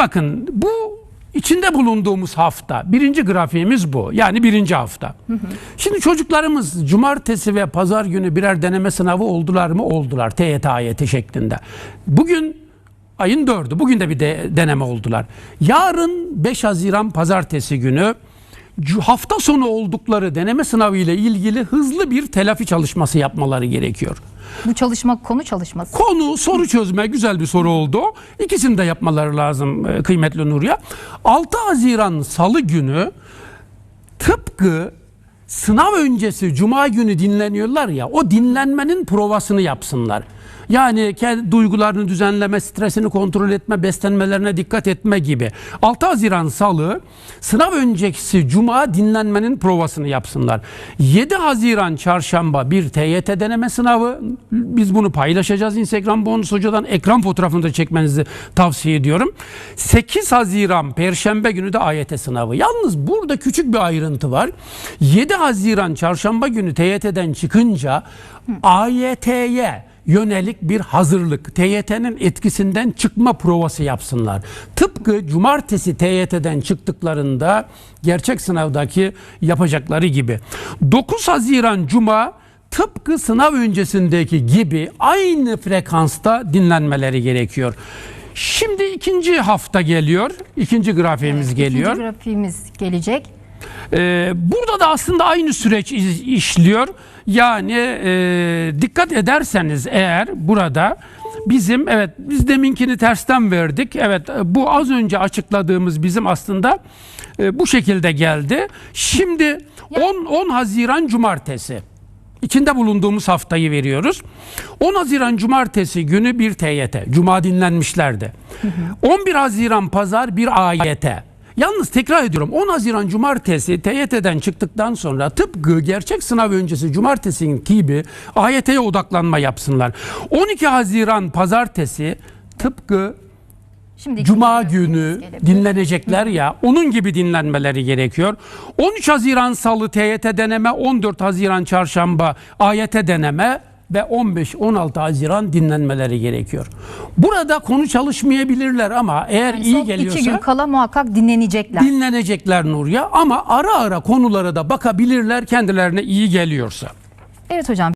bakın bu içinde bulunduğumuz hafta birinci grafiğimiz bu. Yani birinci hafta. Şimdi çocuklarımız cumartesi ve pazar günü birer deneme sınavı oldular mı? Oldular. TYT ayeti şeklinde. Bugün ayın dördü. Bugün de bir de, deneme oldular. Yarın 5 Haziran pazartesi günü hafta sonu oldukları deneme sınavı ile ilgili hızlı bir telafi çalışması yapmaları gerekiyor. Bu çalışma konu çalışması. Konu soru çözme güzel bir soru oldu. İkisini de yapmaları lazım e, kıymetli Nurya. 6 Haziran Salı günü tıpkı sınav öncesi Cuma günü dinleniyorlar ya o dinlenmenin provasını yapsınlar. Yani kendi duygularını düzenleme, stresini kontrol etme, beslenmelerine dikkat etme gibi. 6 Haziran Salı sınav öncesi Cuma dinlenmenin provasını yapsınlar. 7 Haziran Çarşamba bir TYT deneme sınavı. Biz bunu paylaşacağız Instagram bonus hocadan. Ekran fotoğrafını da çekmenizi tavsiye ediyorum. 8 Haziran Perşembe günü de AYT sınavı. Yalnız burada küçük bir ayrıntı var. 7 Haziran Çarşamba günü TYT'den çıkınca AYT'ye yönelik bir hazırlık, TYT'nin etkisinden çıkma provası yapsınlar. Tıpkı cumartesi TYT'den çıktıklarında gerçek sınavdaki yapacakları gibi. 9 Haziran Cuma tıpkı sınav öncesindeki gibi aynı frekansta dinlenmeleri gerekiyor. Şimdi ikinci hafta geliyor. İkinci grafiğimiz geliyor. İkinci grafiğimiz gelecek. Ee, burada da aslında aynı süreç iz- işliyor. Yani e, dikkat ederseniz eğer burada bizim evet biz deminkini tersten verdik. Evet bu az önce açıkladığımız bizim aslında e, bu şekilde geldi. Şimdi 10 10 Haziran Cumartesi içinde bulunduğumuz haftayı veriyoruz. 10 Haziran Cumartesi günü bir TYT. Cuma dinlenmişlerdi. 11 Haziran Pazar bir AYT. Yalnız tekrar ediyorum 10 Haziran Cumartesi TYT'den çıktıktan sonra tıpkı gerçek sınav öncesi Cumartesi gibi AYT'ye odaklanma yapsınlar. 12 Haziran Pazartesi tıpkı Şimdi Cuma günü dinlenecekler ya onun gibi dinlenmeleri gerekiyor. 13 Haziran Salı TYT deneme, 14 Haziran Çarşamba AYT deneme ve 15-16 Haziran dinlenmeleri gerekiyor. Burada konu çalışmayabilirler ama eğer Yani iyi geliyorsa iki gün kala muhakkak dinlenecekler. dinlenecekler Nurya ama ara ara konulara da bakabilirler kendilerine iyi geliyorsa. evet hocam